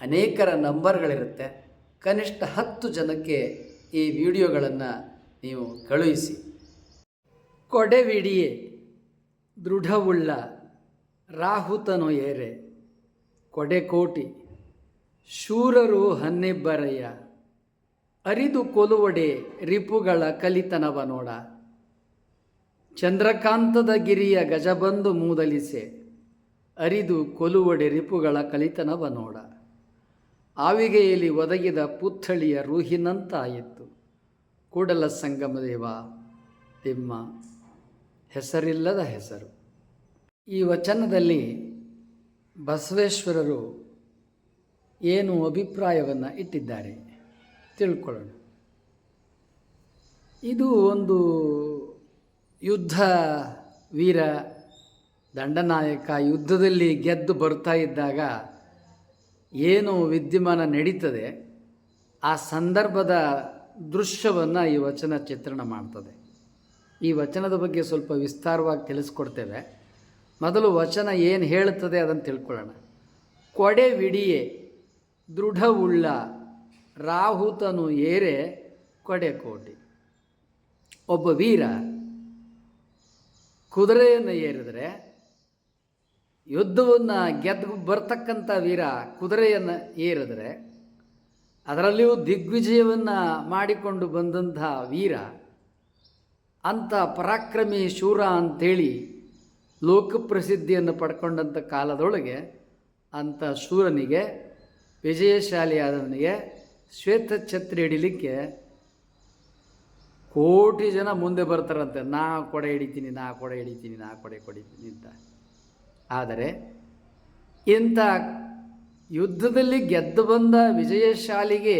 ಅನೇಕರ ನಂಬರ್ಗಳಿರುತ್ತೆ. ಕನಿಷ್ಠ ಹತ್ತು ಜನಕ್ಕೆ ಈ ವಿಡಿಯೋಗಳನ್ನು ನೀವು ಕಳುಹಿಸಿ. ಕೊಡೆವಿಡಿಯೇ ದೃಢವುಳ್ಳ ರಾಹುತನು ಏರೆ. ಕೊಡೆಕೋಟಿ ಶೂರರು ಹನ್ನಿಬ್ಬರಯ್ಯ ಅರಿದು ಕೊಲುವಡೆ ರಿಪುಗಳ ಕಲಿತನವ ನೋಡ. ಚಂದ್ರಕಾಂತದ ಗಿರಿಯ ಗಜಬಂದು ಮೂದಲಿಸೆ. ಅರಿದು ಕೊಲುವಡೆ ರಿಪುಗಳ ಕಲಿತನವ ನೋಡ. ಆವಿಗೆಯಲ್ಲಿ ಒದಗಿದ ಪುತ್ಥಳಿಯ ರೂಹಿನಂತಾಯಿತು. ಕೂಡಲ ಸಂಗಮದೇವ, ತಿಮ್ಮ, ಹೆಸರಿಲ್ಲದ ಹೆಸರು. ಈ ವಚನದಲ್ಲಿ ಬಸವೇಶ್ವರರು ಏನು ಅಭಿಪ್ರಾಯವನ್ನು ಇಟ್ಟಿದ್ದಾರೆ ತಿಳ್ಕೊಳ್ಳೋಣ. ಇದು ಒಂದು ಯುದ್ಧ ವೀರ, ದಂಡನಾಯಕ ಯುದ್ಧದಲ್ಲಿ ಗೆದ್ದು ಬರ್ತಾ ಇದ್ದಾಗ ಏನು ವಿದ್ಯಮಾನ ನಡೀತದೆ, ಆ ಸಂದರ್ಭದ ದೃಶ್ಯವನ್ನು ಈ ವಚನ ಚಿತ್ರಣ ಮಾಡ್ತದೆ. ಈ ವಚನದ ಬಗ್ಗೆ ಸ್ವಲ್ಪ ವಿಸ್ತಾರವಾಗಿ ತಿಳಿಸ್ಕೊಡ್ತೇವೆ. ಮೊದಲು ವಚನ ಏನು ಹೇಳುತ್ತದೆ ಅದನ್ನು ತಿಳ್ಕೊಳ್ಳೋಣ. ಕೊಡೆ ವಿಡಿಯೇ, ದೃಢವುಳ್ಳ, ರಾಹುತನು ಏರೆ, ಕೊಡೆ ಕೋಟಿ. ಒಬ್ಬ ವೀರ, ಕುದುರೆಯನ್ನು ಏರಿದರೆ ಯುದ್ಧವನ್ನು ಗೆದ್ದು ಬರ್ತಕ್ಕಂಥ ವೀರ ಕುದುರೆಯನ್ನು ಏರಿದರೆ ಅದರಲ್ಲಿಯೂ ದಿಗ್ವಿಜಯವನ್ನು ಮಾಡಿಕೊಂಡು ಬಂದಂಥ ವೀರ, ಅಂಥ ಪರಾಕ್ರಮಿ ಶೂರ ಅಂಥೇಳಿ ಲೋಕಪ್ರಸಿದ್ಧಿಯನ್ನು ಪಡ್ಕೊಂಡಂಥ ಕಾಲದೊಳಗೆ ಅಂಥ ಶೂರನಿಗೆ, ವಿಜಯಶಾಲಿಯಾದವನಿಗೆ ಶ್ವೇತ ಛತ್ರಿ ಹಿಡಿಲಿಕ್ಕೆ ಕೋಟಿ ಜನ ಮುಂದೆ ಬರ್ತಾರಂತೆ. ನಾ ಕೊಡೆ ಹಿಡಿತೀನಿ, ನಾ ಕೊಡೆ ಹಿಡಿತೀನಿ, ನಾ ಕೊಡೆ ಕೊಡಿತೀನಿ ಅಂತ. ಆದರೆ ಇಂಥ ಯುದ್ಧದಲ್ಲಿ ಗೆದ್ದು ಬಂದ ವಿಜಯಶಾಲಿಗೆ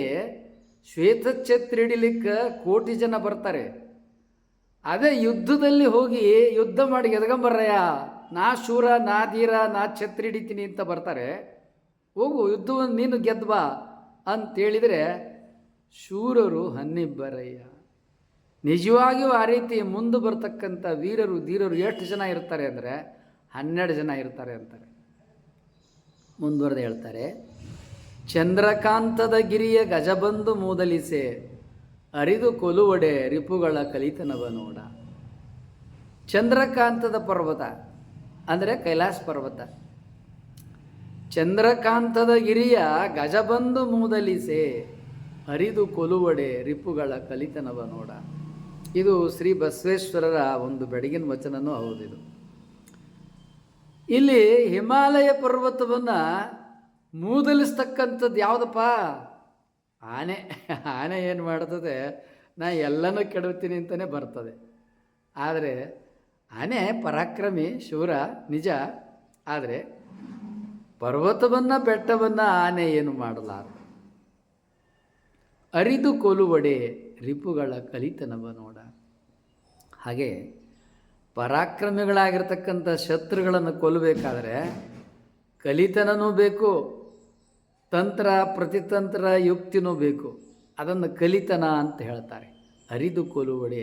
ಶ್ವೇತಛತ್ರಿ ಹಿಡಿಲಿಕ್ಕೆ ಕೋಟಿ ಜನ ಬರ್ತಾರೆ. ಅದೇ ಯುದ್ಧದಲ್ಲಿ ಹೋಗಿ ಯುದ್ಧ ಮಾಡಿ ಗೆದ್ಕೊಂಬರ್ರಯ್ಯ ನಾ ಶೂರ, ನಾ ಧೀರ, ನಾ ಛತ್ರಿ ಹಿಡಿತೀನಿ ಅಂತ ಬರ್ತಾರೆ. ಹೋಗು, ಯುದ್ಧವನ್ನು ನೀನು ಗೆದ್ವಾ ಅಂತೇಳಿದರೆ ಶೂರರು ಹನ್ನಿಬ್ಬರಯ್ಯ. ನಿಜವಾಗಿಯೂ ಆ ರೀತಿ ಮುಂದೆ ಬರ್ತಕ್ಕಂಥ ವೀರರು, ಧೀರರು ಎಷ್ಟು ಜನ ಇರ್ತಾರೆ ಅಂದರೆ ಹನ್ನೆರಡು ಜನ ಇರ್ತಾರೆ ಅಂತಾರೆ. ಮುಂದುವರೆದು ಹೇಳ್ತಾರೆ, ಚಂದ್ರಕಾಂತದ ಗಿರಿಯ ಗಜಬಂದು ಮೂದಲಿಸೆ, ಅರಿದು ಕೊಲುವಡೆ ರಿಪುಗಳ ಕಲಿತನವ ನೋಡ. ಚಂದ್ರಕಾಂತದ ಪರ್ವತ ಅಂದರೆ ಕೈಲಾಸ ಪರ್ವತ. ಚಂದ್ರಕಾಂತದ ಗಿರಿಯ ಗಜಬಂದು ಮೂದಲಿಸೆ, ಅರಿದು ಕೊಲುವಡೆ ರಿಪುಗಳ ಕಲಿತನವ ನೋಡ. ಇದು ಶ್ರೀ ಬಸವೇಶ್ವರರ ಒಂದು ಬೆಡಗಿನ ವಚನನೂ ಹೌದಿದು ಇಲ್ಲಿ ಹಿಮಾಲಯ ಪರ್ವತವನ್ನು ಮೂದಲಿಸ್ತಕ್ಕಂಥದ್ದು ಯಾವುದಪ್ಪ? ಆನೆ. ಆನೆ ಏನು ಮಾಡ್ತದೆ? ನಾ ಎಲ್ಲನೂ ಕೆಡುತ್ತೀನಿ ಅಂತಲೇ ಬರ್ತದೆ. ಆದರೆ ಆನೆ ಪರಾಕ್ರಮಿ, ಶೂರ, ನಿಜ. ಆದರೆ ಪರ್ವತವನ್ನು ಬೆಟ್ಟವನ್ನು ಆನೆ ಏನು ಮಾಡಲಾರದು? ಅರಿದು ಕೊಲುವಡೆ ರಿಪುಗಳ ಕಲಿತನವ ನೋಡ. ಹಾಗೆ ಪರಾಕ್ರಮಿಗಳಾಗಿರ್ತಕ್ಕಂಥ ಶತ್ರುಗಳನ್ನು ಕೊಲ್ಲಬೇಕಾದ್ರೆ ಕಲಿತನೂ ಬೇಕು, ತಂತ್ರ, ಪ್ರತಿತಂತ್ರ, ಯುಕ್ತಿನೂ ಬೇಕು. ಅದನ್ನು ಕಲಿತನ ಅಂತ ಹೇಳ್ತಾರೆ. ಅರಿದು ಕೊಲುವಡೆ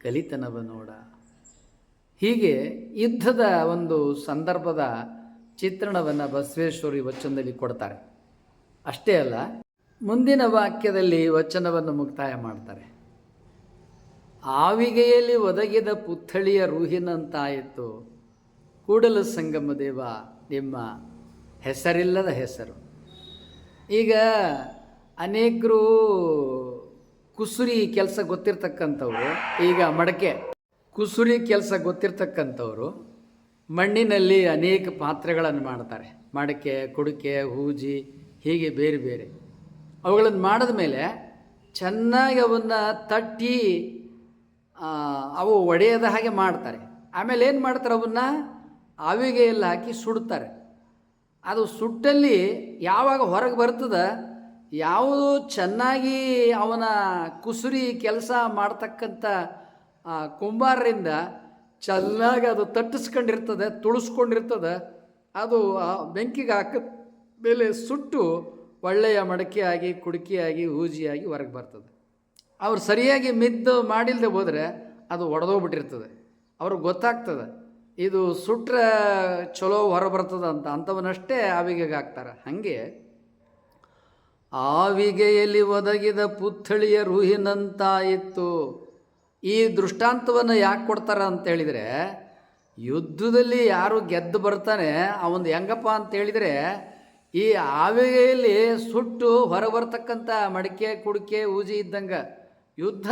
ಕಲಿತನವ ನೋಡ. ಹೀಗೆ ಯುದ್ಧದ ಒಂದು ಸಂದರ್ಭದ ಚಿತ್ರಣವನ್ನು ಬಸವೇಶ್ವರಿ ವಚನದಲ್ಲಿ ಕೊಡ್ತಾರೆ. ಅಷ್ಟೇ ಅಲ್ಲ, ಮುಂದಿನ ವಾಕ್ಯದಲ್ಲಿ ವಚನವನ್ನು ಮುಕ್ತಾಯ ಮಾಡ್ತಾರೆ. ಆವಿಗೆಯಲ್ಲಿ ಒದಗಿದ ಪುತ್ಥಳಿಯ ರೂಹಿನಂತಾಯಿತು. ಕೂಡಲ ಸಂಗಮ ದೇವ, ನಿಮ್ಮ ಹೆಸರಿಲ್ಲದ ಹೆಸರು. ಈಗ ಅನೇಕರು ಕುಸುರಿ ಕೆಲಸ ಗೊತ್ತಿರ್ತಕ್ಕಂಥವ್ರು, ಈಗ ಮಡಕೆ. ಕುಸುರಿ ಕೆಲಸ ಗೊತ್ತಿರ್ತಕ್ಕಂಥವ್ರು, ಮಣ್ಣಿನಲ್ಲಿ ಅನೇಕ ಪಾತ್ರೆಗಳನ್ನು ಮಾಡ್ತಾರೆ. ಮಡಕೆ, ಕುಡಿಕೆ, ಹೂಜಿ, ಹೀಗೆ ಬೇರೆ ಬೇರೆ. ಅವುಗಳನ್ನು ಮಾಡಿದ ಮೇಲೆ ಚೆನ್ನಾಗಿ ಅವನ್ನು ತಟ್ಟಿ ಅವು ಒಡೆಯದ ಹಾಗೆ ಮಾಡ್ತಾರೆ. ಆಮೇಲೆ ಏನು ಮಾಡ್ತಾರೆ ಅವನ್ನ? ಎಲ್ಲ ಹಾಕಿ ಸುಡ್ತಾರೆ. ಅದು ಸುಟ್ಟಲ್ಲಿ ಯಾವಾಗ ಹೊರಗೆ ಬರ್ತದ? ಯಾವುದು ಚೆನ್ನಾಗಿ ಅವನ ಕುಸುರಿ ಕೆಲಸ ಮಾಡ್ತಕ್ಕಂಥ ಕುಂಬಾರರಿಂದ ಚೆನ್ನಾಗಿ ಅದು ತಟ್ಟಿಸ್ಕೊಂಡಿರ್ತದೆ, ತುಳಿಸ್ಕೊಂಡಿರ್ತದೆ. ಅದು ಬೆಂಕಿಗೆ ಹಾಕಿದ ಮೇಲೆ ಸುಟ್ಟು ಒಳ್ಳೆಯ ಮಡಕೆಯಾಗಿ, ಕುಡುಕಿಯಾಗಿ ಹೂಜಿಯಾಗಿ ಹೊರಗೆ ಬರ್ತದೆ. ಅವ್ರು ಸರಿಯಾಗಿ ಮಿದ್ದು ಮಾಡಿಲ್ಲದೆ ಹೋದರೆ ಅದು ಒಡೆದೋಗ್ಬಿಟ್ಟಿರ್ತದೆ. ಅವ್ರಿಗೆ ಗೊತ್ತಾಗ್ತದೆ, ಇದು ಸುಟ್ರೆ ಚಲೋ ಹೊರಬರ್ತದ ಅಂತ ಅಂಥವನ್ನಷ್ಟೇ ಆವಿಗೆಗೆ ಹಾಕ್ತಾರೆ. ಹಾಗೆ ಆವಿಗೆಯಲ್ಲಿ ಒದಗಿದ ಪುತ್ಥಳಿಯ ರೂಹಿನಂತಾಯಿತು ಈ ದೃಷ್ಟಾಂತವನ್ನು ಯಾಕೆ ಕೊಡ್ತಾರೆ ಅಂತ ಹೇಳಿದರೆ, ಯುದ್ಧದಲ್ಲಿ ಯಾರು ಗೆದ್ದು ಬರ್ತಾನೆ ಅವನು ಹೆಂಗಪ್ಪ ಅಂತ ಹೇಳಿದರೆ, ಈ ಆವಿಗೆಯಲ್ಲಿ ಸುಟ್ಟು ಹೊರಬರ್ತಕ್ಕಂಥ ಮಡಿಕೆ, ಕುಡಿಕೆ, ಊಜಿ ಇದ್ದಂಗೆ ಯುದ್ಧ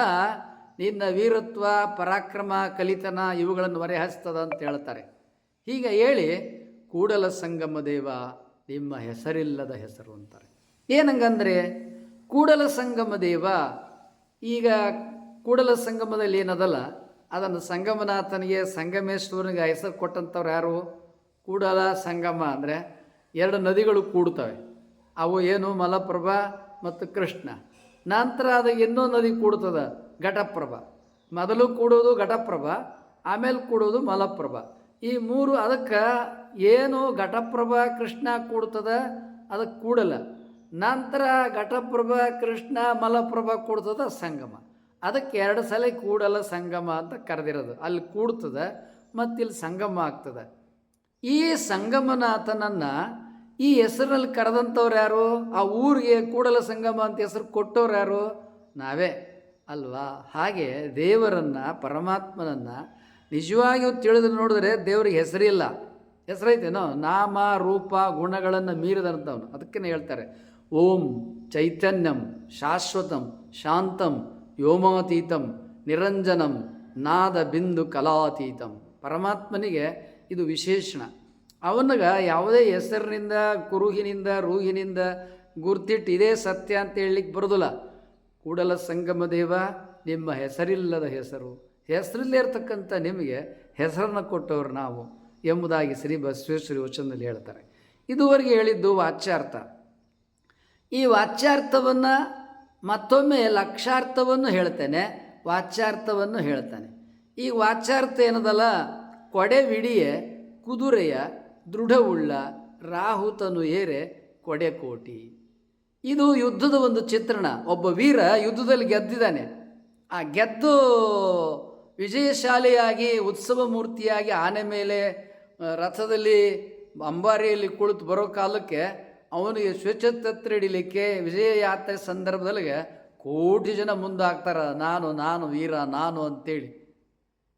ನಿನ್ನ ವೀರತ್ವ, ಪರಾಕ್ರಮ, ಕಲಿತನ ಇವುಗಳನ್ನು ಹೊರೆಹಸ್ತದ ಅಂತ ಹೇಳ್ತಾರೆ. ಹೀಗೆ ಹೇಳಿ ಕೂಡಲ ಸಂಗಮ ದೇವ ನಿಮ್ಮ ಹೆಸರಿಲ್ಲದ ಹೆಸರು ಅಂತಾರೆ. ಏನಂಗಂದರೆ ಕೂಡಲ ಸಂಗಮ ದೇವ ಈಗ ಕೂಡಲ ಸಂಗಮದಲ್ಲಿ ಏನದಲ್ಲ, ಅದನ್ನು ಸಂಗಮನಾಥನಿಗೆ, ಸಂಗಮೇಶ್ವರನಿಗೆ ಹೆಸರು ಕೊಟ್ಟಂಥವ್ರು ಯಾರು? ಕೂಡಲ ಸಂಗಮ ಅಂದರೆ ಎರಡು ನದಿಗಳು ಕೂಡ್ತವೆ. ಅವು ಏನು? ಮಲಪ್ರಭಾ ಮತ್ತು ಕೃಷ್ಣ. ನಂತರ ಅದು ಇನ್ನೂ ನದಿ ಕೂಡ್ತದ, ಘಟಪ್ರಭ. ಮೊದಲು ಕೂಡೋದು ಘಟಪ್ರಭ, ಆಮೇಲೆ ಕೂಡೋದು ಮಲಪ್ರಭ. ಈ ಮೂರು ಅದಕ್ಕೆ ಏನು ಘಟಪ್ರಭ ಕೃಷ್ಣ ಕೂಡ್ತದ ಅದಕ್ಕೆ ಕೂಡಲ್ಲ. ನಂತರ ಘಟಪ್ರಭ ಕೃಷ್ಣ ಮಲಪ್ರಭ ಕೂಡ್ತದ ಸಂಗಮ. ಅದಕ್ಕೆ ಎರಡು ಸಲ ಕೂಡಲ್ಲ ಸಂಗಮ ಅಂತ ಕರೆದಿರೋದು. ಅಲ್ಲಿ ಕೂಡ್ತದೆ ಮತ್ತಿಲ್ಲಿ ಸಂಗಮ ಆಗ್ತದೆ. ಈ ಸಂಗಮನಾಥನನ್ನು ಈ ಹೆಸರಲ್ಲಿ ಕರೆದಂಥವ್ರು ಯಾರು? ಆ ಊರಿಗೆ ಕೂಡಲ ಸಂಗಮ ಅಂತ ಹೆಸರು ಕೊಟ್ಟವ್ರು ಯಾರು? ನಾವೇ ಅಲ್ವಾ? ಹಾಗೆ ದೇವರನ್ನು, ಪರಮಾತ್ಮನನ್ನು ನಿಜವಾಗಿಯೂ ತಿಳಿದು ನೋಡಿದ್ರೆ ದೇವರಿಗೆ ಹೆಸರಿಲ್ಲ. ಹೆಸರೈತೇನೋ? ನಾಮ, ರೂಪ, ಗುಣಗಳನ್ನು ಮೀರಿದಂಥವನು. ಅದಕ್ಕೇ ಹೇಳ್ತಾರೆ, ಓಂ ಚೈತನ್ಯಂ ಶಾಶ್ವತಂ ಶಾಂತಂ ವ್ಯೋಮಾತೀತಂ ನಿರಂಜನಂ ನಾದ ಬಿಂದು ಕಲಾತೀತಂ. ಪರಮಾತ್ಮನಿಗೆ ಇದು ವಿಶೇಷಣ. ಅವನಿಗೆ ಯಾವುದೇ ಹೆಸರಿನಿಂದ, ಕುರುಹಿನಿಂದ, ರೂಹಿನಿಂದ ಗುರ್ತಿಟ್ಟು ಇದೇ ಸತ್ಯ ಅಂತ ಹೇಳಲಿಕ್ಕೆ ಬರೋದಿಲ್ಲ. ಕೂಡಲ ಸಂಗಮ ದೇವ, ನಿಮ್ಮ ಹೆಸರಿಲ್ಲದ ಹೆಸರು, ಹೆಸರಲ್ಲೇ ಇರತಕ್ಕಂಥ ನಿಮಗೆ ಹೆಸರನ್ನು ಕೊಟ್ಟವರು ನಾವು ಎಂಬುದಾಗಿ ಶ್ರೀ ಬಸವೇಶ್ವರಿ ವಚನದಲ್ಲಿ ಹೇಳ್ತಾರೆ. ಇದುವರೆಗೆ ಹೇಳಿದ್ದು ವಾಚ್ಯಾರ್ಥ. ಈ ವಾಚ್ಯಾರ್ಥವನ್ನು ಮತ್ತೊಮ್ಮೆ ಲಕ್ಷಾರ್ಥವನ್ನು ಹೇಳ್ತೇನೆ, ವಾಚ್ಯಾರ್ಥವನ್ನು ಹೇಳ್ತಾನೆ. ಈ ವಾಚ್ಯಾರ್ಥ ಏನದಲ್ಲ, ಕೊಡೆವಿಡಿಯೆ ಕುದುರೆಯ ದೃಢವುಳ್ಳ ರಾಹುತನು ಏರೆ ಕೊಡೆಕೋಟಿ ಇದು ಯುದ್ಧದ ಒಂದು ಚಿತ್ರಣ. ಒಬ್ಬ ವೀರ ಯುದ್ಧದಲ್ಲಿ ಗೆದ್ದಿದ್ದಾನೆ. ಆ ಗೆದ್ದು ವಿಜಯಶಾಲಿಯಾಗಿ, ಉತ್ಸವ ಮೂರ್ತಿಯಾಗಿ ಆನೆ ಮೇಲೆ ರಥದಲ್ಲಿ ಅಂಬಾರಿಯಲ್ಲಿ ಕುಳಿತು ಬರೋ ಕಾಲಕ್ಕೆ ಅವನಿಗೆ ಸ್ವಚ್ಛತತ್ರ ಹಿಡಿಲಿಕ್ಕೆ ವಿಜಯ ಯಾತ್ರೆ ಸಂದರ್ಭದಲ್ಲಿ ಕೋಟಿ ಜನ ಮುಂದಾಗ್ತಾರೆ. ನಾನು ನಾನು ವೀರ, ನಾನು ಅಂತೇಳಿ.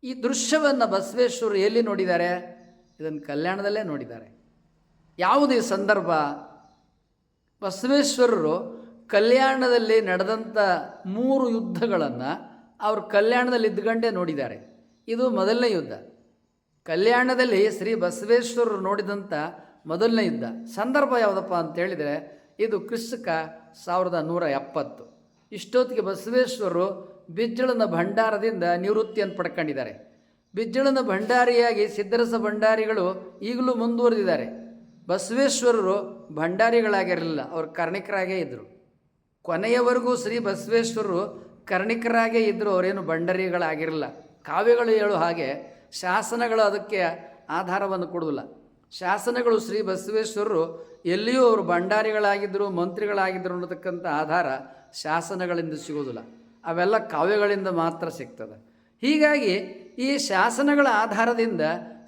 ಈ ದೃಶ್ಯವನ್ನು ಬಸವೇಶ್ವರು ಎಲ್ಲಿ ನೋಡಿದ್ದಾರೆ? ಇದನ್ನು ಕಲ್ಯಾಣದಲ್ಲೇ ನೋಡಿದ್ದಾರೆ. ಯಾವುದೇ ಸಂದರ್ಭ, ಬಸವೇಶ್ವರರು ಕಲ್ಯಾಣದಲ್ಲಿ ನಡೆದಂಥ ಮೂರು ಯುದ್ಧಗಳನ್ನು ಅವರು ಕಲ್ಯಾಣದಲ್ಲಿ ಇದ್ದುಕೊಂಡೇ ನೋಡಿದ್ದಾರೆ. ಇದು ಮೊದಲನೇ ಯುದ್ಧ. ಕಲ್ಯಾಣದಲ್ಲಿ ಶ್ರೀ ಬಸವೇಶ್ವರರು ನೋಡಿದಂಥ ಮೊದಲನೇ ಯುದ್ಧ. ಸಂದರ್ಭ ಯಾವುದಪ್ಪ ಅಂತ ಹೇಳಿದರೆ, ಇದು ಕ್ರಿಸ್ತಕ ಸಾವಿರದ ನೂರ ಎಪ್ಪತ್ತು. ಇಷ್ಟೊತ್ತಿಗೆ ಬಸವೇಶ್ವರರು ಬಿಜ್ಜಳನ ಭಂಡಾರದಿಂದ ನಿವೃತ್ತಿಯನ್ನು ಪಡ್ಕೊಂಡಿದ್ದಾರೆ. ಬಿಜ್ಜಳನ ಭಂಡಾರಿಯಾಗಿ ಸಿದ್ದರಸ ಭಂಡಾರಿಗಳು ಈಗಲೂ ಮುಂದುವರೆದಿದ್ದಾರೆ. ಬಸವೇಶ್ವರರು ಭಂಡಾರಿಗಳಾಗಿರಲಿಲ್ಲ, ಅವರು ಕರ್ಣಿಕರಾಗೇ ಇದ್ದರು ಕೊನೆಯವರೆಗೂ ಶ್ರೀ ಬಸವೇಶ್ವರರು ಕರ್ಣಿಕರಾಗೇ ಇದ್ದರು ಅವರೇನು ಭಂಡಾರಿಗಳಾಗಿರಲಿಲ್ಲ. ಕಾವ್ಯಗಳು ಹೇಳೋ ಹಾಗೆ ಶಾಸನಗಳು ಅದಕ್ಕೆ ಆಧಾರವನ್ನು ಕೊಡೋದಿಲ್ಲ ಶಾಸನಗಳು ಶ್ರೀ ಬಸವೇಶ್ವರರು ಎಲ್ಲಿಯೂ ಅವರು ಭಂಡಾರಿಗಳಾಗಿದ್ದರು ಮಂತ್ರಿಗಳಾಗಿದ್ದರು ಅನ್ನತಕ್ಕಂಥ ಆಧಾರ ಶಾಸನಗಳಿಂದ ಸಿಗೋದಿಲ್ಲ. ಅವೆಲ್ಲ ಕಾವ್ಯಗಳಿಂದ ಮಾತ್ರ ಸಿಗ್ತದೆ. ಹೀಗಾಗಿ ಈ ಶಾಸನಗಳ ಆಧಾರದಿಂದ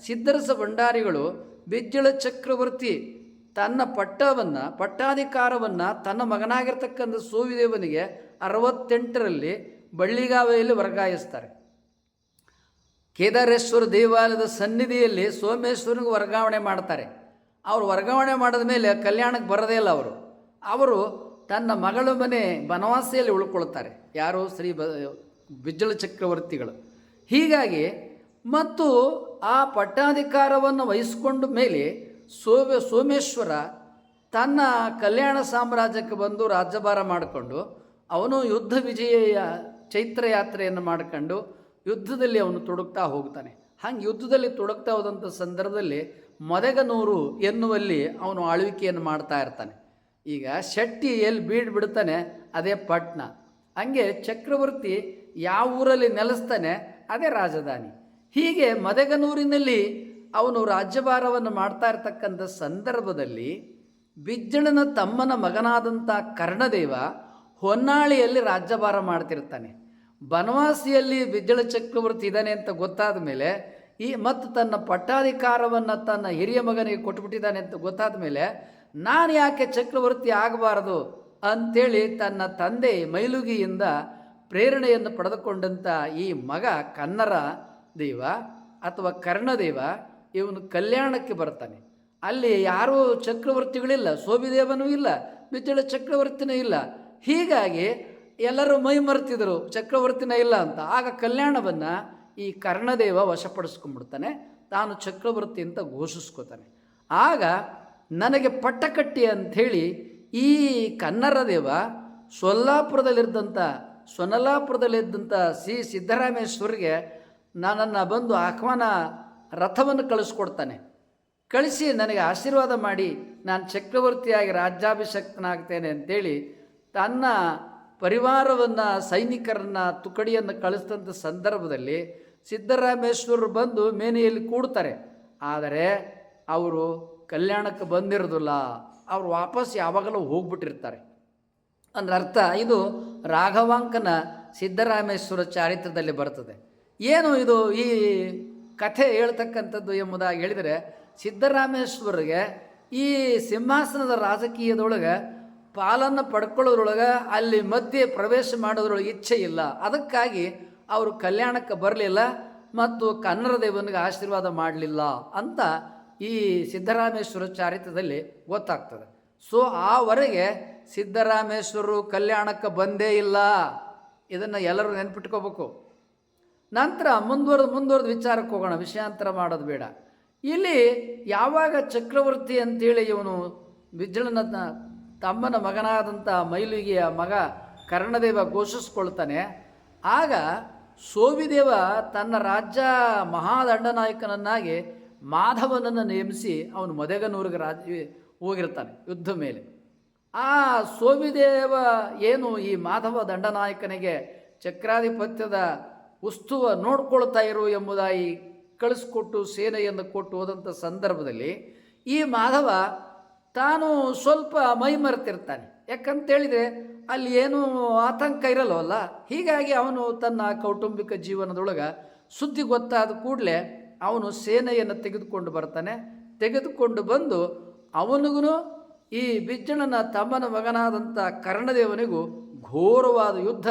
ಸಿದ್ಧರಸ ಭಂಡಾರಿಗಳು ಬಿಜ್ಜಳ ಚಕ್ರವರ್ತಿ ತನ್ನ ಪಟ್ಟವನ್ನು, ಪಟ್ಟಾಧಿಕಾರವನ್ನು ತನ್ನ ಮಗನಾಗಿರ್ತಕ್ಕಂಥ ಸೋವಿದೇವನಿಗೆ ಅರವತ್ತೆಂಟರಲ್ಲಿ ಬಳ್ಳಿಗಾವೆಯಲ್ಲಿ ವರ್ಗಾಯಿಸ್ತಾರೆ. ಕೇದಾರೇಶ್ವರ ದೇವಾಲಯದ ಸನ್ನಿಧಿಯಲ್ಲಿ ಸೋಮೇಶ್ವರನಿಗೆ ವರ್ಗಾವಣೆ ಮಾಡ್ತಾರೆ. ಅವರು ವರ್ಗಾವಣೆ ಮಾಡಿದ ಮೇಲೆ ಕಲ್ಯಾಣಕ್ಕೆ ಬರೋದೇ ಇಲ್ಲ ಅವರು. ಅವರು ತನ್ನ ಮಗಳ ಮನೆ ಬನವಾಸಿಯಲ್ಲಿ ಉಳ್ಕೊಳ್ತಾರೆ. ಯಾರು ಶ್ರೀ ಬ ಬಿಜ್ಜಳ ಚಕ್ರವರ್ತಿಗಳು. ಹೀಗಾಗಿ ಮತ್ತು ಆ ಪಟ್ಟಾಧಿಕಾರವನ್ನು ವಹಿಸಿಕೊಂಡ ಮೇಲೆ ಸೋಮ ಸೋಮೇಶ್ವರ ತನ್ನ ಕಲ್ಯಾಣ ಸಾಮ್ರಾಜ್ಯಕ್ಕೆ ಬಂದು ರಾಜ್ಯಭಾರ ಮಾಡಿಕೊಂಡು ಅವನು ಯುದ್ಧ ವಿಜಯ ಚೈತ್ರ ಯಾತ್ರೆಯನ್ನು ಮಾಡ್ಕೊಂಡು ಯುದ್ಧದಲ್ಲಿ ಅವನು ತೊಡಗ್ತಾ ಹೋಗ್ತಾನೆ. ಹಂಗೆ ಯುದ್ಧದಲ್ಲಿ ತೊಡಗ್ತಾ ಹೋದಂಥ ಸಂದರ್ಭದಲ್ಲಿ ಮದಗನೂರು ಎನ್ನುವಲ್ಲಿ ಅವನು ಆಳ್ವಿಕೆಯನ್ನು ಮಾಡ್ತಾ ಇರ್ತಾನೆ. ಈಗ ಶೆಟ್ಟಿ ಎಲ್ಲಿ ಬೀಡ್ ಬಿಡ್ತಾನೆ, ಅದೇ ಪಟ್ನ. ಹಂಗೆ ಚಕ್ರವರ್ತಿ ಯಾವ ಊರಲ್ಲಿ ನೆಲೆಸ್ತಾನೆ ಅದೇ ರಾಜಧಾನಿ. ಹೀಗೆ ಮದಗನೂರಿನಲ್ಲಿ ಅವನು ರಾಜ್ಯಭಾರವನ್ನು ಮಾಡ್ತಾ ಇರತಕ್ಕಂಥ ಸಂದರ್ಭದಲ್ಲಿ ಬಿಜ್ಜಳನ ತಮ್ಮನ ಮಗನಾದಂಥ ಕರ್ಣದೇವ ಹೊನ್ನಾಳಿಯಲ್ಲಿ ರಾಜ್ಯಭಾರ ಮಾಡ್ತಿರ್ತಾನೆ. ಬನವಾಸಿಯಲ್ಲಿ ಬಿಜ್ಜಳ ಚಕ್ರವರ್ತಿ ಇದ್ದಾನೆ ಅಂತ ಗೊತ್ತಾದ ಮೇಲೆ ಈ ಮತ್ತು ತನ್ನ ಪಟ್ಟಾಧಿಕಾರವನ್ನು ತನ್ನ ಹಿರಿಯ ಮಗನಿಗೆ ಕೊಟ್ಬಿಟ್ಟಿದ್ದಾನೆ ಅಂತ ಗೊತ್ತಾದ ಮೇಲೆ ನಾನು ಯಾಕೆ ಚಕ್ರವರ್ತಿ ಆಗಬಾರದು ಅಂಥೇಳಿ ತನ್ನ ತಂದೆ ಮೈಲುಗಿಯಿಂದ ಪ್ರೇರಣೆಯನ್ನು ಪಡೆದುಕೊಂಡಂಥ ಈ ಮಗ ಕನ್ನರ ದೇವ ಅಥವಾ ಕರ್ಣದೇವ ಇವನು ಕಲ್ಯಾಣಕ್ಕೆ ಬರ್ತಾನೆ. ಅಲ್ಲಿ ಯಾರೂ ಚಕ್ರವರ್ತಿಗಳಿಲ್ಲ ಸೋಬಿದೇವನೂ ಇಲ್ಲ ಮಿಥಿಳ ಚಕ್ರವರ್ತಿನೂ ಇಲ್ಲ. ಹೀಗಾಗಿ ಎಲ್ಲರೂ ಮೈ ಮರೆತಿದ್ರು, ಚಕ್ರವರ್ತಿನ ಇಲ್ಲ ಅಂತ. ಆಗ ಕಲ್ಯಾಣವನ್ನು ಈ ಕರ್ಣದೇವ ವಶಪಡಿಸ್ಕೊಂಡ್ಬಿಡ್ತಾನೆ, ತಾನು ಚಕ್ರವರ್ತಿ ಅಂತ ಘೋಷಿಸ್ಕೋತಾನೆ. ಆಗ ನನಗೆ ಪಟ್ಟಕಟ್ಟಿ ಅಂಥೇಳಿ ಈ ಕನ್ನರ ದೇವ ಸೊಲ್ಲಾಪುರದಲ್ಲಿದ್ದಂಥ ಸೊನಲಾಪುರದಲ್ಲಿದ್ದಂಥ ಸಿ ಸಿದ್ದರಾಮೇಶ್ವರಿಗೆ ನನ್ನನ್ನು ಬಂದು ಆಹ್ವಾನ ರಥವನ್ನು ಕಳಿಸ್ಕೊಡ್ತಾನೆ. ಕಳಿಸಿ ನನಗೆ ಆಶೀರ್ವಾದ ಮಾಡಿ ನಾನು ಚಕ್ರವರ್ತಿಯಾಗಿ ರಾಜ್ಯಾಭಿಷಕ್ತನಾಗ್ತೇನೆ ಅಂತೇಳಿ ತನ್ನ ಪರಿವಾರವನ್ನು, ಸೈನಿಕರನ್ನು, ತುಕಡಿಯನ್ನು ಕಳಿಸಿದಂಥ ಸಂದರ್ಭದಲ್ಲಿ ಸಿದ್ದರಾಮೇಶ್ವರರು ಬಂದು ಮೇನೆಯಲ್ಲಿ ಕೂಡ್ತಾರೆ. ಆದರೆ ಅವರು ಕಲ್ಯಾಣಕ್ಕೆ ಬಂದಿರೋದಿಲ್ಲ. ಅವರು ವಾಪಸ್ ಯಾವಾಗಲೂ ಹೋಗ್ಬಿಟ್ಟಿರ್ತಾರೆ. ಅಂದ್ರೆ ಅರ್ಥ, ಇದು ರಾಘವಾಂಕನ ಸಿದ್ದರಾಮೇಶ್ವರ ಚಾರಿತ್ರದಲ್ಲಿ ಬರ್ತದೆ. ಏನು ಇದು ಈ ಕಥೆ ಹೇಳ್ತಕ್ಕಂಥದ್ದು ಎಂಬುದಾಗಿ ಹೇಳಿದರೆ, ಸಿದ್ದರಾಮೇಶ್ವರಿಗೆ ಈ ಸಿಂಹಾಸನದ ರಾಜಕೀಯದೊಳಗೆ ಪಾಲನ್ನು ಪಡ್ಕೊಳ್ಳೋದ್ರೊಳಗೆ ಅಲ್ಲಿ ಮಧ್ಯೆ ಪ್ರವೇಶ ಮಾಡೋದ್ರೊಳಗೆ ಇಚ್ಛೆ ಇಲ್ಲ. ಅದಕ್ಕಾಗಿ ಅವರು ಕಲ್ಯಾಣಕ್ಕೆ ಬರಲಿಲ್ಲ ಮತ್ತು ಕನ್ನಡ ದೇವನಿಗೆ ಆಶೀರ್ವಾದ ಮಾಡಲಿಲ್ಲ ಅಂತ ಈ ಸಿದ್ದರಾಮೇಶ್ವರ ಚಾರಿತ್ರದಲ್ಲಿ ಗೊತ್ತಾಗ್ತದೆ. ಸೊ ಆವರೆಗೆ ಸಿದ್ದರಾಮೇಶ್ವರರು ಕಲ್ಯಾಣಕ್ಕೆ ಬಂದೇ ಇಲ್ಲ. ಇದನ್ನು ಎಲ್ಲರೂ ನೆನ್ಪಿಟ್ಕೋಬೇಕು. ನಂತರ ಮುಂದುವರೆದು ಮುಂದುವರೆದು ವಿಚಾರಕ್ಕೆ ಹೋಗೋಣ. ವಿಷಯಾಂತರ ಮಾಡೋದು ಬೇಡ. ಇಲ್ಲಿ ಯಾವಾಗ ಚಕ್ರವರ್ತಿ ಅಂತೇಳಿ ಇವನು ಬಿಜ್ಜಳನ ತಮ್ಮನ ಮಗನಾದಂಥ ಮೈಲಿಗೆಯ ಮಗ ಕರ್ಣದೇವ ಘೋಷಿಸ್ಕೊಳ್ತಾನೆ. ಆಗ ಸೋವಿದೇವ ತನ್ನ ರಾಜ್ಯ ಮಹಾದಂಡನಾಯಕನನ್ನಾಗಿ ಮಾಧವನನ್ನು ನೇಮಿಸಿ ಅವನು ಮದೆಗನೂರಿಗೆ ರಾಜ ಹೋಗಿರ್ತಾನೆ. ಯುದ್ಧ ಮೇಲೆ. ಆ ಸೋಮಿದೇವ ಏನು ಈ ಮಾಧವ ದಂಡನಾಯಕನಿಗೆ ಚಕ್ರಾಧಿಪತ್ಯದ ಉಸ್ತುವ ನೋಡ್ಕೊಳ್ತಾ ಇರು ಎಂಬುದಾಗಿ ಕಳಿಸ್ಕೊಟ್ಟು ಸೇನೆಯನ್ನು ಕೊಟ್ಟು ಹೋದಂಥ ಸಂದರ್ಭದಲ್ಲಿ ಈ ಮಾಧವ ತಾನು ಸ್ವಲ್ಪ ಮೈ ಮರೆತಿರ್ತಾನೆ ಯಾಕಂತೇಳಿದರೆ ಅಲ್ಲಿ ಏನೂ ಆತಂಕ ಇರಲ್ವಲ್ಲ? ಹೀಗಾಗಿ ಅವನು ತನ್ನ ಕೌಟುಂಬಿಕ ಜೀವನದೊಳಗೆ ಸುದ್ದಿ ಗೊತ್ತಾದ ಕೂಡಲೇ ಅವನು ಸೇನೆಯನ್ನು ತೆಗೆದುಕೊಂಡು ಬರ್ತಾನೆ. ತೆಗೆದುಕೊಂಡು ಬಂದು ಅವನಿಗೂ ಈ ಬಿಜ್ಜಳನ ತಮ್ಮನ ಮಗನಾದಂಥ ಕರ್ಣದೇವನಿಗೂ ಘೋರವಾದ ಯುದ್ಧ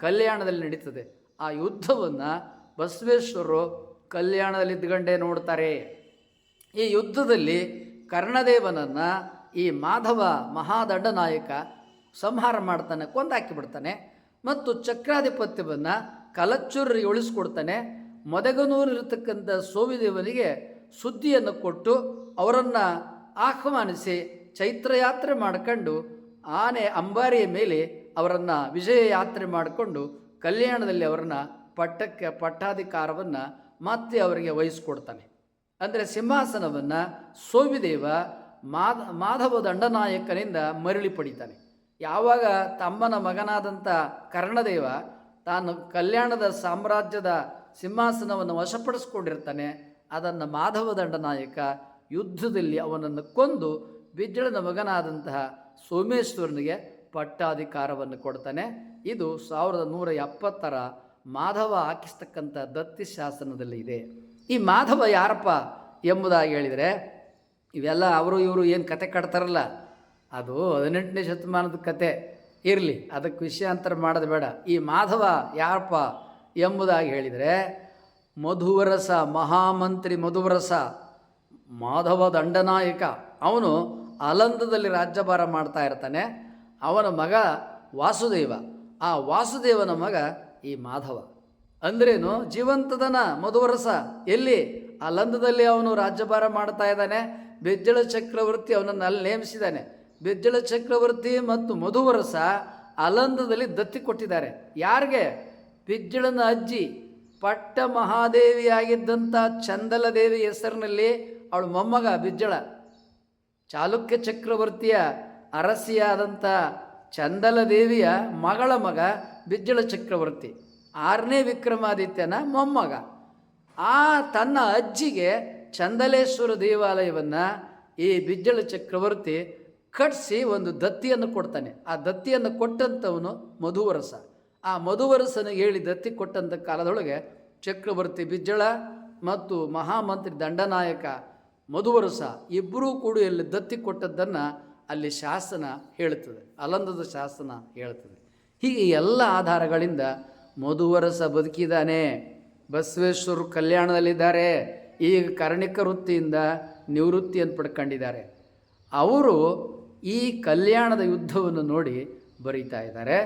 ಕಲ್ಯಾಣದಲ್ಲಿ ನಡೀತದೆ. ಆ ಯುದ್ಧವನ್ನು ಬಸವೇಶ್ವರರು ಕಲ್ಯಾಣದಲ್ಲಿ ಇದ್ಗಂಡೇ ನೋಡ್ತಾರೆ. ಈ ಯುದ್ಧದಲ್ಲಿ ಕರ್ಣದೇವನನ್ನು ಈ ಮಾಧವ ಮಹಾದಂಡನಾಯಕ ಸಂಹಾರ ಮಾಡ್ತಾನೆ ಕೊಂದಾಕಿ ಬಿಡ್ತಾನೆ ಮತ್ತು ಚಕ್ರಾಧಿಪತ್ಯವನ್ನು ಕಲಚ್ಚೂರಿ ಉಳಿಸ್ಕೊಡ್ತಾನೆ. ಮೊದಗನೂರಿರ್ತಕ್ಕಂಥ ಸೋವಿದೇವನಿಗೆ ಸುದ್ದಿಯನ್ನು ಕೊಟ್ಟು ಅವರನ್ನು ಆಹ್ವಾನಿಸಿ ಚೈತ್ರಯಾತ್ರೆ ಮಾಡ್ಕೊಂಡು ಆನೆ ಅಂಬಾರಿಯ ಮೇಲೆ ಅವರನ್ನು ವಿಜಯ ಯಾತ್ರೆ ಮಾಡಿಕೊಂಡು ಕಲ್ಯಾಣದಲ್ಲಿ ಅವರನ್ನು ಪಟ್ಟಕ್ಕೆ ಪಟ್ಟಾಧಿಕಾರವನ್ನು ಮತ್ತೆ ಅವರಿಗೆ ವಹಿಸ್ಕೊಡ್ತಾನೆ. ಅಂದರೆ ಸಿಂಹಾಸನವನ್ನು ಸೋವಿದೇವ ಮಾಧ ಮಾಧವ ದಂಡನಾಯಕನಿಂದ ಮರಳಿ ಪಡಿತಾನೆ. ಯಾವಾಗ ತಮ್ಮನ ಮಗನಾದಂಥ ಕರ್ಣದೇವ ತಾನು ಕಲ್ಯಾಣದ ಸಾಮ್ರಾಜ್ಯದ ಸಿಂಹಾಸನವನ್ನು ವಶಪಡಿಸ್ಕೊಂಡಿರ್ತಾನೆ, ಅದನ್ನು ಮಾಧವ ದಂಡನಾಯಕ ಯುದ್ಧದಲ್ಲಿ ಅವನನ್ನು ಕೊಂದು ಬಿಜ್ಜಳನ ಮಗನಾದಂತಹ ಸೋಮೇಶ್ವರನಿಗೆ ಪಟ್ಟಾಧಿಕಾರವನ್ನು ಕೊಡ್ತಾನೆ. ಇದು ಸಾವಿರದ ನೂರ ಎಪ್ಪತ್ತರ ಮಾಧವ ಹಾಕಿಸ್ತಕ್ಕಂಥ ದತ್ತಿ ಶಾಸನದಲ್ಲಿ ಇದೆ. ಈ ಮಾಧವ ಯಾರಪ್ಪ ಎಂಬುದಾಗಿ ಹೇಳಿದರೆ, ಇವೆಲ್ಲ ಅವರು ಇವರು ಏನು ಕತೆ ಕಟ್ತಾರಲ್ಲ, ಅದು ಹದಿನೆಂಟನೇ ಶತಮಾನದ ಕತೆ. ಇರಲಿ, ಅದಕ್ಕೆ ವಿಷಯಾಂತರ ಮಾಡೋದು ಬೇಡ. ಈ ಮಾಧವ ಯಾರಪ್ಪ ಎಂಬುದಾಗಿ ಹೇಳಿದರೆ, ಮಧುವರಸ ಮಹಾಮಂತ್ರಿ ಮಧುವರಸ, ಮಾಧವ ದಂಡನಾಯಕ. ಅವನು ಅಲಂದದಲ್ಲಿ ರಾಜ್ಯಭಾರ ಮಾಡ್ತಾ ಇರ್ತಾನೆ. ಅವನ ಮಗ ವಾಸುದೇವ. ಆ ವಾಸುದೇವನ ಮಗ ಈ ಮಾಧವ. ಅಂದ್ರೇನು? ಜೀವಂತದನ ಮಧುವರಸ. ಎಲ್ಲಿ? ಅಲಂದದಲ್ಲಿ ಅವನು ರಾಜ್ಯಭಾರ ಮಾಡ್ತಾ ಇದ್ದಾನೆ. ಬೆಜ್ಜಳ ಚಕ್ರವರ್ತಿ ಅವನನ್ನು ಅಲ್ಲಿ ನೇಮಿಸಿದ್ದಾನೆ. ಬೆಜ್ಜಳ ಚಕ್ರವರ್ತಿ ಮತ್ತು ಮಧುವರಸ ಅಲಂದದಲ್ಲಿ ದತ್ತಿ ಕೊಟ್ಟಿದ್ದಾರೆ. ಯಾರಿಗೆ? ಬಿಜ್ಜಳನ ಅಜ್ಜಿ. ಪಟ್ಟ ಮಹಾದೇವಿಯಾಗಿದ್ದಂಥ ಚಂದಲದೇವಿ ಹೆಸರಿನಲ್ಲಿ ಅವಳು ಮೊಮ್ಮಗ ಬಿಜ್ಜಳ. ಚಾಲುಕ್ಯ ಚಕ್ರವರ್ತಿಯ ಅರಸಿಯಾದಂಥ ಚಂದಲ ದೇವಿಯ ಮಗಳ ಮಗ ಬಿಜ್ಜಳ ಚಕ್ರವರ್ತಿ. ಆರನೇ ವಿಕ್ರಮಾದಿತ್ಯನ ಮೊಮ್ಮಗ. ಆ ತನ್ನ ಅಜ್ಜಿಗೆ ಚಂದಲೇಶ್ವರ ದೇವಾಲಯವನ್ನು ಈ ಬಿಜ್ಜಳ ಚಕ್ರವರ್ತಿ ಕಟ್ಸಿ ಒಂದು ದತ್ತಿಯನ್ನು ಕೊಡ್ತಾನೆ. ಆ ದತ್ತಿಯನ್ನು ಕೊಟ್ಟಂಥವನು ಮಧುವರಸ. ಆ ಮಧುವರಸನಿಗೆ ಹೇಳಿ ದತ್ತಿ ಕೊಟ್ಟಂಥ ಕಾಲದೊಳಗೆ ಚಕ್ರವರ್ತಿ ಬಿಜ್ಜಳ ಮತ್ತು ಮಹಾಮಂತ್ರಿ ದಂಡನಾಯಕ ಮಧುವರಸ ಇಬ್ಬರೂ ಕೂಡ ಇಲ್ಲಿ ದತ್ತಿ ಕೊಟ್ಟದ್ದನ್ನು ಅಲ್ಲಿ ಶಾಸನ ಹೇಳ್ತದೆ ಅಲಂದದ ಶಾಸನ ಹೇಳ್ತದೆ ಹೀಗೆ ಎಲ್ಲ ಆಧಾರಗಳಿಂದ ಮಧುವರಸ ಬದುಕಿದ್ದಾನೆ ಬಸವೇಶ್ವರರು ಕಲ್ಯಾಣದಲ್ಲಿದ್ದಾರೆ. ಈಗ ಕರ್ಣಿಕ ವೃತ್ತಿಯಿಂದ ನಿವೃತ್ತಿಯನ್ನು ಪಡ್ಕೊಂಡಿದ್ದಾರೆ. ಅವರು ಈ ಕಲ್ಯಾಣದ ಯುದ್ಧವನ್ನು ನೋಡಿ ಬರೀತಾ ಇದ್ದಾರೆ.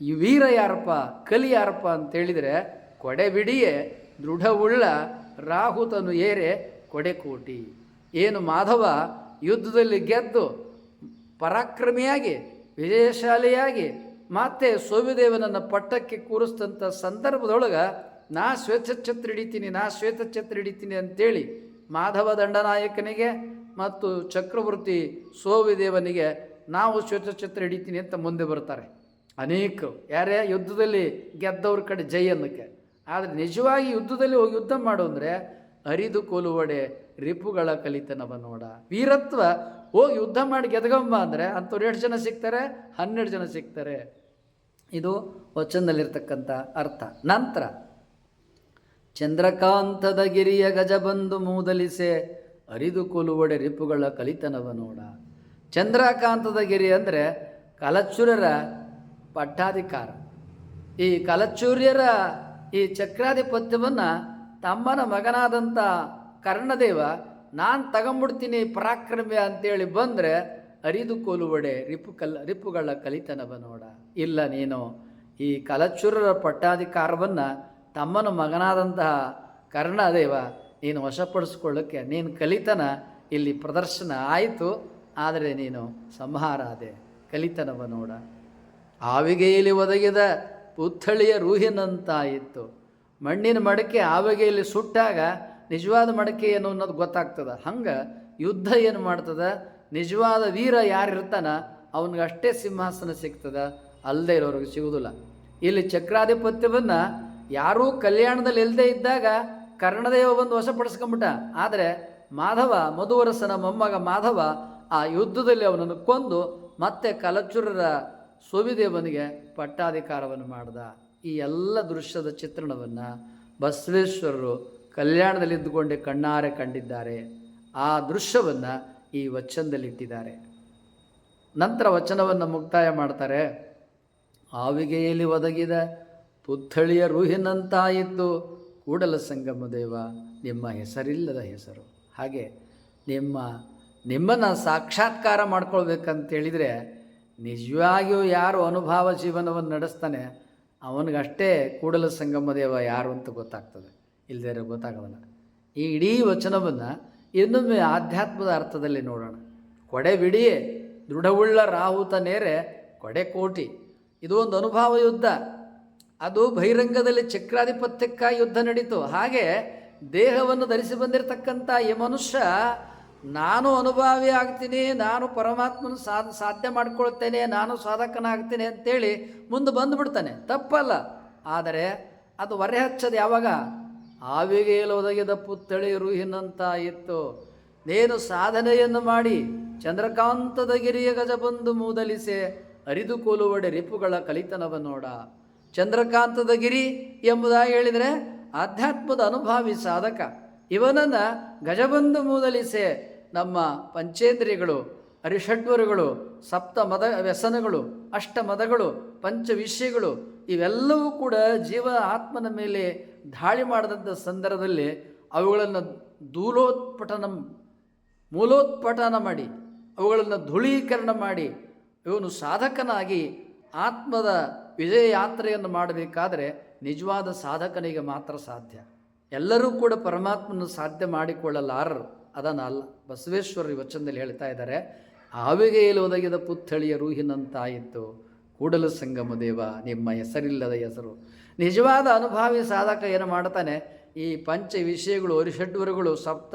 ಈ ವೀರ ಯಾರಪ್ಪ, ಕಲಿ ಯಾರಪ್ಪ ಅಂತೇಳಿದರೆ ಕೊಡೆ ಬಿಡಿಯೇ ದೃಢವುಳ್ಳ ರಾಹುತನು ಏರೆ ಕೊಡೆಕೋಟಿ. ಏನು ಮಾಧವ ಯುದ್ಧದಲ್ಲಿ ಗೆದ್ದು ಪರಾಕ್ರಮಿಯಾಗಿ, ವಿಜಯಶಾಲಿಯಾಗಿ ಮತ್ತೆ ಸೋಮದೇವನನ್ನು ಪಟ್ಟಕ್ಕೆ ಕೂರಿಸಿದಂಥ ಸಂದರ್ಭದೊಳಗೆ ನಾ ಶ್ವೇತಛತ್ರ ಹಿಡಿತೀನಿ, ನಾ ಶ್ವೇತಛತ್ರ ಹಿಡಿತೀನಿ ಅಂತೇಳಿ ಮಾಧವ ದಂಡನಾಯಕನಿಗೆ ಮತ್ತು ಚಕ್ರವರ್ತಿ ಸೋವಿದೇವನಿಗೆ ನಾವು ಶ್ವೇತಛತ್ರ ಹಿಡಿತೀನಿ ಅಂತ ಮುಂದೆ ಬರ್ತಾರೆ. ಅನೇಕ ಯಾರೇ ಯುದ್ಧದಲ್ಲಿ ಗೆದ್ದವ್ರ ಕಡೆ ಜೈ ಅನ್ನಕ್ಕೆ. ಆದರೆ ನಿಜವಾಗಿ ಯುದ್ಧದಲ್ಲಿ ಹೋಗಿ ಯುದ್ಧ ಮಾಡು ಅಂದರೆ ಅರಿದು ಕೊಲುವಡೆ ರಿಪುಗಳ ಕಲಿತನವ ನೋಡ. ವೀರತ್ವ, ಹೋಗಿ ಯುದ್ಧ ಮಾಡಿ ಗೆದಗಂಬ ಅಂದರೆ ಅಂಥವ್ರು ಎಷ್ಟು ಜನ ಸಿಗ್ತಾರೆ? ಹನ್ನೆರಡು ಜನ ಸಿಗ್ತಾರೆ. ಇದು ವಚನದಲ್ಲಿರ್ತಕ್ಕಂಥ ಅರ್ಥ. ನಂತರ, ಚಂದ್ರಕಾಂತದ ಗಿರಿಯ ಗಜ ಬಂದು ಮೂದಲಿಸೆ, ಅರಿದು ಕೊಲುವಡೆ ರಿಪುಗಳ ಕಲಿತನವ ನೋಡ. ಚಂದ್ರಕಾಂತದ ಗಿರಿ ಅಂದರೆ ಕಲಚುರರ ಪಟ್ಟಾಧಿಕಾರ. ಈ ಕಲಚೂರ್ಯರ ಈ ಚಕ್ರಾಧಿಪತ್ಯವನ್ನು ತಮ್ಮನ ಮಗನಾದಂಥ ಕರ್ಣದೇವ, ನಾನು ತಗೊಂಬಿಡ್ತೀನಿ ಪರಾಕ್ರಮ್ಯ ಅಂತೇಳಿ ಬಂದರೆ ಅರಿದು ಕೋಲುವಡೆ ರಿಪು ಕಲ್, ರಿಪುಗಳ ಕಲಿತನವ ನೋಡ. ಇಲ್ಲ ನೀನು. ಈ ಕಲಚುರರ ಪಟ್ಟಾಧಿಕಾರವನ್ನು ತಮ್ಮನ ಮಗನಾದಂತಹ ಕರ್ಣದೇವ ನೀನು ವಶಪಡಿಸ್ಕೊಳ್ಳೋಕ್ಕೆ ನೀನು ಕಲಿತನ ಇಲ್ಲಿ ಪ್ರದರ್ಶನ ಆಯಿತು, ಆದರೆ ನೀನು ಸಂಹಾರ ಅದೆ ಕಲಿತನವ ನೋಡ. ಆವಿಗೆಯಲ್ಲಿ ಒದಗಿದ ಪುತ್ಥಳಿಯ ರೂಹಿನಂತಾಯಿತು ಮಣ್ಣಿನ ಮಡಕೆ ಆವಿಗೆಯಲ್ಲಿ ಸುಟ್ಟಾಗ ನಿಜವಾದ ಮಡಕೆ ಏನು ಅನ್ನೋದು ಗೊತ್ತಾಗ್ತದ. ಹಂಗೆ ಯುದ್ಧ ಏನು ಮಾಡ್ತದ? ನಿಜವಾದ ವೀರ ಯಾರಿರ್ತಾನ? ಅವನಿಗೆ ಅಷ್ಟೇ ಸಿಂಹಾಸನ ಸಿಗ್ತದ. ಅಲ್ಲದೆ ಇರೋರಿಗೆ ಸಿಗುವುದಿಲ್ಲ ಇಲ್ಲಿ ಚಕ್ರಾಧಿಪತ್ಯವನ್ನು ಯಾರೂ ಕಲ್ಯಾಣದಲ್ಲಿ ಇಲ್ಲದೆ ಇದ್ದಾಗ ಕರ್ಣದೇವ ಬಂದು ವಶಪಡಿಸ್ಕೊಂಬಿಟ್ಟ ಆದರೆ ಮಾಧವ, ಮಧುವರಸನ ಮೊಮ್ಮಗ ಮಾಧವ ಆ ಯುದ್ಧದಲ್ಲಿ ಅವನನ್ನು ಕೊಂದು ಮತ್ತೆ ಕಲಚುರರ ಸುವಿದೇವನಿಗೆ ಪಟ್ಟಾಧಿಕಾರವನ್ನು ಮಾಡ್ದ. ಈ ಎಲ್ಲ ದೃಶ್ಯದ ಚಿತ್ರಣವನ್ನು ಬಸವೇಶ್ವರರು ಕಲ್ಯಾಣದಲ್ಲಿ ಇದ್ದುಕೊಂಡೆ ಕಣ್ಣಾರೆ ಕಂಡಿದ್ದಾರೆ. ಆ ದೃಶ್ಯವನ್ನು ಈ ವಚನದಲ್ಲಿಟ್ಟಿದ್ದಾರೆ ನಂತರ ವಚನವನ್ನು ಮುಕ್ತಾಯ ಮಾಡ್ತಾರೆ. ಆವಿಗೆಯಲ್ಲಿ ಒದಗಿದ ಪುತ್ಥಳಿಯ ರೂಹಿನಂತಾಯಿತು. ಕೂಡಲ ಸಂಗಮ ದೇವ, ನಿಮ್ಮ ಹೆಸರಿಲ್ಲದ ಹೆಸರು. ಹಾಗೆ ನಿಮ್ಮ, ನಿಮ್ಮನ್ನು ಸಾಕ್ಷಾತ್ಕಾರ ಮಾಡ್ಕೊಳ್ಬೇಕಂತೇಳಿದರೆ ನಿಜವಾಗಿಯೂ ಯಾರು ಅನುಭವ ಜೀವನವನ್ನು ನಡೆಸ್ತಾನೆ, ಅವನಿಗಷ್ಟೇ ಕೂಡಲ ಸಂಗಮ ದೇವ ಯಾರು ಅಂತ ಗೊತ್ತಾಗ್ತದೆ. ಇಲ್ಲದೇ ಗೊತ್ತಾಗೋದಿಲ್ಲ. ಈ ಇಡೀ ವಚನವನ್ನು ಇನ್ನೊಮ್ಮೆ ಆಧ್ಯಾತ್ಮದ ಅರ್ಥದಲ್ಲಿ ನೋಡೋಣ. ಕೊಡೆ ಬಿಡಿಯೇ ದೃಢವುಳ್ಳ ರಾಹುತ ನೇರೆ, ಕೊಡೆ ಕೋಟಿ. ಇದು ಒಂದು ಅನುಭವ ಯುದ್ಧ. ಅದು ಬಹಿರಂಗದಲ್ಲಿ ಚಕ್ರಾಧಿಪತ್ಯಕ್ಕಾಗಿ ಯುದ್ಧ ನಡೀತು. ಹಾಗೆ ದೇಹವನ್ನು ಧರಿಸಿ ಬಂದಿರತಕ್ಕಂಥ ಈ ಮನುಷ್ಯ, ನಾನು ಅನುಭಾವಿ ಆಗ್ತೀನಿ, ನಾನು ಪರಮಾತ್ಮನ ಸಾಧ, ಸಾಧ್ಯ ಮಾಡ್ಕೊಳ್ತೇನೆ, ನಾನು ಸಾಧಕನಾಗ್ತೇನೆ ಅಂತೇಳಿ ಮುಂದೆ ಬಂದುಬಿಡ್ತಾನೆ. ತಪ್ಪಲ್ಲ. ಆದರೆ ಅದು ಹೊರೆ ಹಚ್ಚೋದು ಯಾವಾಗ? ಆವಿಗೆಯಲ್ಲಿ ಒದಗಿದ ರೂಹಿನಂತ ಇತ್ತು ನೇನು ಸಾಧನೆಯನ್ನು ಮಾಡಿ ಚಂದ್ರಕಾಂತದ ಗಿರಿಯ ಗಜ ಬಂದು ಮೂದಲಿಸೆ, ಅರಿದು ಕೋಲುವಡೆ ರಿಪುಗಳ ಕಲಿತನವ ನೋಡ. ಚಂದ್ರಕಾಂತದ ಗಿರಿ ಎಂಬುದಾಗಿ ಹೇಳಿದರೆ ಆಧ್ಯಾತ್ಮದ ಅನುಭಾವಿ ಸಾಧಕ. ಇವನನ್ನು ಗಜಬಂದು ಮೂದಲಿಸೆ, ನಮ್ಮ ಪಂಚೇಂದ್ರಿಯಗಳು, ಅರಿಷಡ್ವರುಗಳು ಸಪ್ತ ಮದ ವ್ಯಸನಗಳು ಅಷ್ಟ ಮದಗಳು ಪಂಚ ವಿಷಯಗಳು ಇವೆಲ್ಲವೂ ಕೂಡ ಜೀವ ಆತ್ಮನ ಮೇಲೆ ದಾಳಿ ಮಾಡಿದಂಥ ಸಂದರ್ಭದಲ್ಲಿ ಅವುಗಳನ್ನು ದೂಲೋತ್ಪಟನ, ಮೂಲೋತ್ಪಟನ ಮಾಡಿ, ಅವುಗಳನ್ನು ಧೂಳೀಕರಣ ಮಾಡಿ, ಇವನು ಸಾಧಕನಾಗಿ ಆತ್ಮದ ವಿಜಯ ಯಾತ್ರೆಯನ್ನು ಮಾಡಬೇಕಾದರೆ ನಿಜವಾದ ಸಾಧಕನಿಗೆ ಮಾತ್ರ ಸಾಧ್ಯ. ಎಲ್ಲರೂ ಕೂಡ ಪರಮಾತ್ಮನ ಸಾಧ್ಯ ಮಾಡಿಕೊಳ್ಳಲಾರರು. ಅದನ್ನು ಅಲ್ಲ, ಬಸವೇಶ್ವರ ವಚನದಲ್ಲಿ ಹೇಳ್ತಾ ಇದ್ದಾರೆ, ಆವಿಗೆಯಲ್ಲಿ ಒದಗಿದ ಪುತ್ಥಳಿಯ ರೂಹಿನಂತಾಯಿತು. ಕೂಡಲ ಸಂಗಮ ದೇವ, ನಿಮ್ಮ ಹೆಸರಿಲ್ಲದ ಹೆಸರು. ನಿಜವಾದ ಅನುಭಾವಿ ಸಾಧಕ ಏನು ಮಾಡ್ತಾನೆ? ಈ ಪಂಚ ವಿಷಯಗಳು ಅರಿಷಡ್ವರುಗಳು ಸಪ್ತ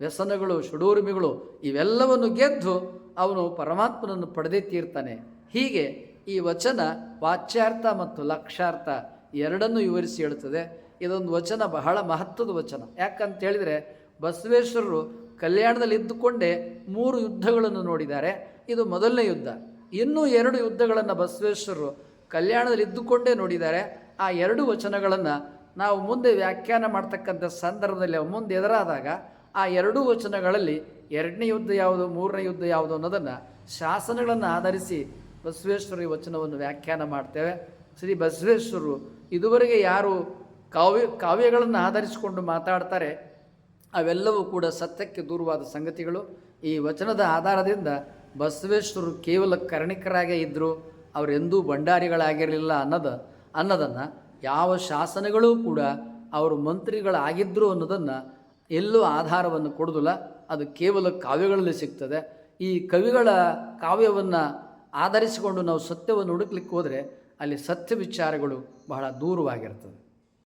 ವ್ಯಸನಗಳು, ಷಡೂರ್ಮಿಗಳು, ಇವೆಲ್ಲವನ್ನು ಗೆದ್ದು ಅವನು ಪರಮಾತ್ಮನನ್ನು ಪಡೆದೇ ತೀರ್ತಾನೆ. ಹೀಗೆ ಈ ವಚನ ವಾಚ್ಯಾರ್ಥ ಮತ್ತು ಲಕ್ಷಾರ್ಥ ಎರಡನ್ನೂ ವಿವರಿಸಿ ಹೇಳುತ್ತದೆ. ಇದೊಂದು ವಚನ, ಬಹಳ ಮಹತ್ವದ ವಚನ. ಯಾಕಂತ ಹೇಳಿದರೆ, ಬಸವೇಶ್ವರರು ಕಲ್ಯಾಣದಲ್ಲಿ ಇದ್ದುಕೊಂಡೇ ಮೂರು ಯುದ್ಧಗಳನ್ನು ನೋಡಿದ್ದಾರೆ. ಇದು ಮೊದಲನೇ ಯುದ್ಧ. ಇನ್ನೂ ಎರಡು ಯುದ್ಧಗಳನ್ನು ಬಸವೇಶ್ವರರು ಕಲ್ಯಾಣದಲ್ಲಿ ಇದ್ದುಕೊಂಡೇ ನೋಡಿದ್ದಾರೆ. ಆ ಎರಡು ವಚನಗಳನ್ನು ನಾವು ಮುಂದೆ ವ್ಯಾಖ್ಯಾನ ಮಾಡ್ತಕ್ಕಂಥ ಸಂದರ್ಭದಲ್ಲಿ ಮುಂದೆ ಎದುರಾದಾಗ ಆ ಎರಡೂ ವಚನಗಳಲ್ಲಿ ಎರಡನೇ ಯುದ್ಧ ಯಾವುದು, ಮೂರನೇ ಯುದ್ಧ ಯಾವುದು ಅನ್ನೋದನ್ನು ಶಾಸನಗಳನ್ನು ಆಧರಿಸಿ ಬಸವೇಶ್ವರ ವಚನವನ್ನು ವ್ಯಾಖ್ಯಾನ ಮಾಡ್ತೇವೆ. ಶ್ರೀ ಬಸವೇಶ್ವರರು ಇದುವರೆಗೆ ಯಾರು ಕಾವ್ಯ, ಕಾವ್ಯಗಳನ್ನು ಆಧರಿಸಿಕೊಂಡು ಮಾತಾಡ್ತಾರೆ, ಅವೆಲ್ಲವೂ ಕೂಡ ಸತ್ಯಕ್ಕೆ ದೂರವಾದ ಸಂಗತಿಗಳು. ಈ ವಚನದ ಆಧಾರದಿಂದ ಬಸವೇಶ್ವರರು ಕೇವಲ ಕರ್ಣಿಕರಾಗೇ ಇದ್ದರು ಅವರೆಂದೂ ಭಂಡಾರಿಗಳಾಗಿರಲಿಲ್ಲ ಅನ್ನೋದು, ಅನ್ನೋದನ್ನು ಯಾವ ಶಾಸನಗಳೂ ಕೂಡ ಅವರು ಮಂತ್ರಿಗಳಾಗಿದ್ದರು ಅನ್ನೋದನ್ನು ಎಲ್ಲೂ ಆಧಾರವನ್ನು ಕೊಡೋದಿಲ್ಲ. ಅದು ಕೇವಲ ಕಾವ್ಯಗಳಲ್ಲಿ ಸಿಗ್ತದೆ. ಈ ಕವಿಗಳ ಕಾವ್ಯವನ್ನು ಆಧರಿಸಿಕೊಂಡು ನಾವು ಸತ್ಯವನ್ನು ಹುಡುಕ್ಲಿಕ್ಕೆ ಹೋದರೆ ಅಲ್ಲಿ ಸತ್ಯ ವಿಚಾರಗಳು ಬಹಳ ದೂರವಾಗಿರ್ತದೆ.